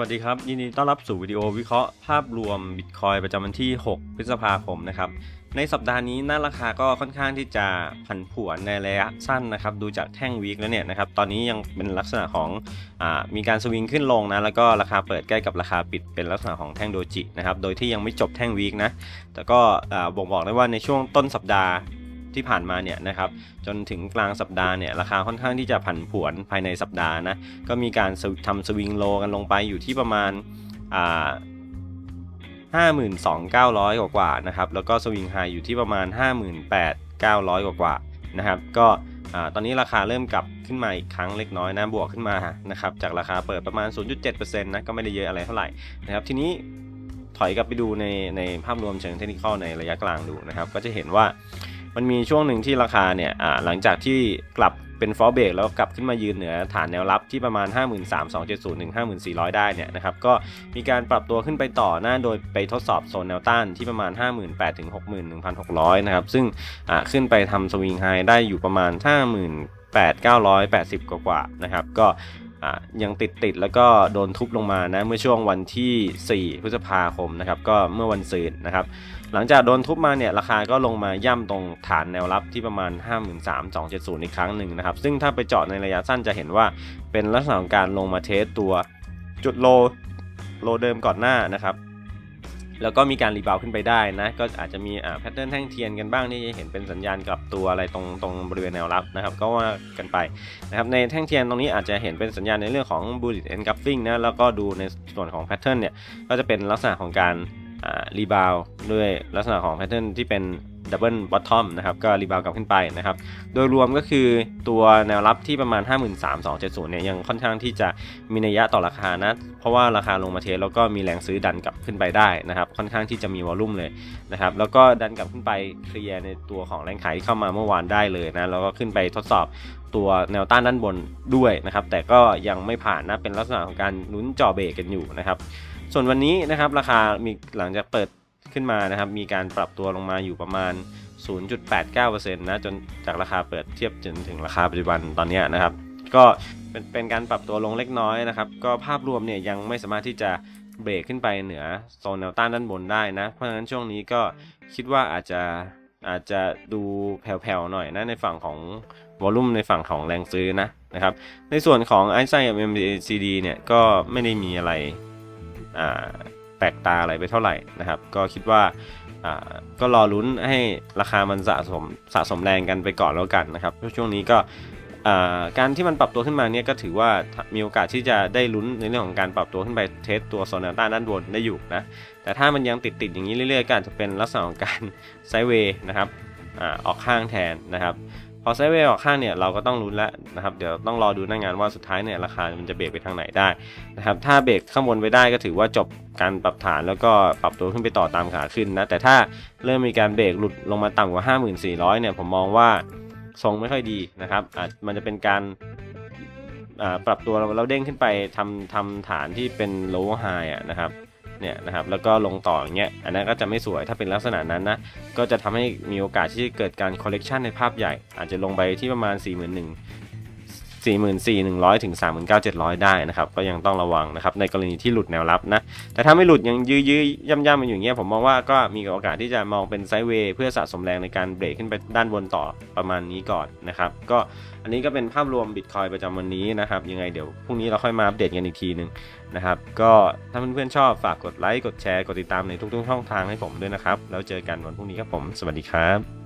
วัสดีครับ ยินดีต้อนรับสู่วิดีโอวิเคราะห์ภาพรวมบิตคอยประจำวันที่ 6 พฤษภาคมนะครับในสัปดาห์นี้หน้าราคาก็ค่อนข้างที่จะผันผวนในระยะสั้นนะครับดูจากแท่งวีคแล้วเนี่ยนะครับตอนนี้ยังเป็นลักษณะของอมีการสวิงขึ้นลงนะแล้วก็ราคาเปิดใกล้กับราคาปิดเป็นลักษณะของแท่งโดจินะครับโดยที่ยังไม่จบแท่งวีคนะแต่ก็บ่งบอกได้ว่าในช่วงต้นสัปดาห์ ที่ผ่านมาเนี่ยนะครับจนถึงกลางสัปดาห์เนี่ยราคาค่อนข้างที่จะผันผวนภายในสัปดาห์นะก็มีการทำสวิงโลกันลงไปอยู่ที่ประมาณอ่า52,900 กว่ากว่าๆนะครับแล้วก็สวิงไฮอยู่ที่ประมาณ 58,900 กว่ากว่าๆนะครับก็อตอนนี้ราคาเริ่มกลับขึ้นมาอีกครั้งเล็กน้อยนะบวกขึ้นมานะครับจากราคาเปิดประมาณ 0.7%นะก็ไม่ได้เยอะอะไรเท่าไหร่นะครับทีนี้ถอยกลับไปดูในในภาพรวมเชิงเทคนิคในระยะกลางดูนะครับก็จะเห็นว่า มันมีช่วงหนึ่งที่ราคาเนี่ยหลังจากที่กลับเป็นฟอ r เบรกแล้วกลับขึ้นมายืนเหนือฐานแนวรับที่ประมาณ 53,270ถึง54,000 ได้เนี่ยนะครับก็มีการปรับตัวขึ้นไปต่อหน้าโดยไปทดสอบโซนแนวต้านที่ประมาณ 58,000ถึง61,600 นะครับ ซึ่งขึ้นไปทำสวิงไฮได้อยู่ประมาณ 58,980 กว่าๆนะครับก็ ยังติดติดๆแล้วก็โดนทุบลงมานะเมื่อช่วงวันที่ 4 พฤษภาคมนะครับก็เมื่อวันศุกร์นะครับ หลังจากโดนทุบมาเนี่ยราคาก็ลงมาย่ำตรงฐานแนวรับที่ประมาณ 53,270 อีกครั้งหนึ่งนะครับ ซึ่งถ้าไปเจาะในระยะสั้นจะเห็นว่าเป็นลักษณะของการลงมาเทสตัวจุดโลโลเดิมก่อนหน้านะครับ แล้วก็มีการรีบาวขึ้นไปได้นะ ก็อาจจะมีอ่าแพทเทิร์นแท่งเทียนกันบ้างที่จะเห็นเป็นสัญญาณกลับตัวอะไรตรงตรงบริเวณแนวรับนะครับ ก็ว่ากันไปนะครับในแท่งเทียนตรงนี้อาจจะเห็นเป็นสัญญาณในเรื่องของ bullet engulfing นะแล้วก็ดูในส่วนของแพทเทิร์นเนี่ยก็จะเป็นลักษณะของการรีบาวด้วยลักษณะของแพทเทิร์นที่เป็น ดับเบิลบอททอมนะครับก็รีบาวกลับขึ้นไปนะครับโดยรวมก็คือตัวแนวรับที่ประมาณ 53,270เนี่ยยังค่อนข้างที่จะมีนัยยะต่อราคานะ เพราะว่าราคาลงมาเทสแล้วก็มีแรงซื้อดันกลับขึ้นไปได้นะครับค่อนข้างที่จะมีวอลลุ่มเลยนะครับแล้วก็ดันกลับขึ้นไปเคลียร์ในตัวของแรงขายที่เข้ามาเมื่อวานได้เลยนะแล้วก็ขึ้นไปทดสอบตัวแนวต้านด้านบนด้วยนะครับแต่ก็ยังไม่ผ่านนะเป็นลักษณะของการลุ้นจ่อเบรกกันอยู่นะครับส่วนวันนี้นะครับราคามีหลังจากเปิด ขึ้นมานะครับ มีการปรับตัวลงมาอยู่ประมาณ 0.89%นะจนจากราคาเปิดเทียบจนถึงราคาปัจจุบันตอนนี้นะครับ ก็เป็นเป็นการปรับตัวลงเล็กน้อยนะครับ ก็ภาพรวมเนี่ยยังไม่สามารถที่จะเบรกขึ้นไปเหนือโซนแนวต้านด้านบนได้นะ เพราะฉะนั้นช่วงนี้ก็คิดว่าอาจจะอาจจะดูแผ่วๆหน่อยนะในฝั่งของวอลุ่มในฝั่งของแรงซื้อนะนะครับ ในส่วนของ i อ i กับ MACD เนี่ยก็ไม่ได้มีอะไรอ่า แปลกตาอะไรไปเท่าไหร่นะครับ ก็คิดว่าก็รอลุ้นให้ราคามันสะสมสะสมแรงกันไปก่อนแล้วกันนะครับช่วงนี้ก็การที่มันปรับตัวขึ้นมาเนี่ยก็ถือว่ามีโอกาสที่จะได้ลุ้นในเรื่องของการปรับตัวขึ้นไปเทสตัวโซนแนวต้านด้านบนได้อยู่นะแต่ถ้ามันยังติดติดอย่างนี้เรื่อยๆก็อาจจะเป็นลักษณะของการไซเวย์นะครับออกข้างแทนนะครับ พอไซด์เวย์ออกข้างเนี่ยเราก็ต้องลุ้นแล้วนะครับเดี๋ยวต้องรอดูหน้างานว่าสุดท้ายเนี่ยราคามันจะเบรกไปทางไหนได้นะครับถ้าเบรกข้างบนไปได้ก็ถือว่าจบการปรับฐานแล้วก็ปรับตัวขึ้นไปต่อตามขาขึ้นนะแต่ถ้าเริ่มมีการเบรกหลุดลงมาต่ำกว่า 5400เนี่ยผมมองว่าทรงไม่ค่อยดีนะครับอาจมันจะเป็นการปรับตัวแล้วเด้งขึ้นไปทำทำฐานที่เป็น low high อะนะครับ เนี่ยนะครับแล้วก็ลงต่ออย่างเงี้ยอันนั้นก็จะไม่สวยถ้าเป็นลักษณะนั้นนะก็จะทำให้มีโอกาสที่เกิดการ collection ในภาพใหญ่ อาจจะลงไปที่ประมาณ4 1 0 0 0 44,100 ถึง 39,700 ได้นะครับ ก็ยังต้องระวังนะครับในกรณีที่หลุดแนวรับนะ แต่ถ้าไม่หลุดยังยื้อๆย่ำๆมันอยู่เงี้ยผมมองว่าก็มีโอกาสที่จะมองเป็นไซด์เวย์เพื่อสะสมแรงในการเบรกขึ้นไปด้านบนต่อประมาณนี้ก่อนนะครับ ก็อันนี้ก็เป็นภาพรวมบิตคอยประจำวันนี้นะครับ ยังไงเดี๋ยวพรุ่งนี้เราค่อยมาอัปเดตกันอีกทีหนึ่งนะครับ ก็ถ้าเพื่อนๆชอบฝากกดไลค์กดแชร์กดติดตามในทุกๆช่องทางให้ผมด้วยนะครับ แล้วเจอกันวันพรุ่งนี้ครับผม สวัสดีครับ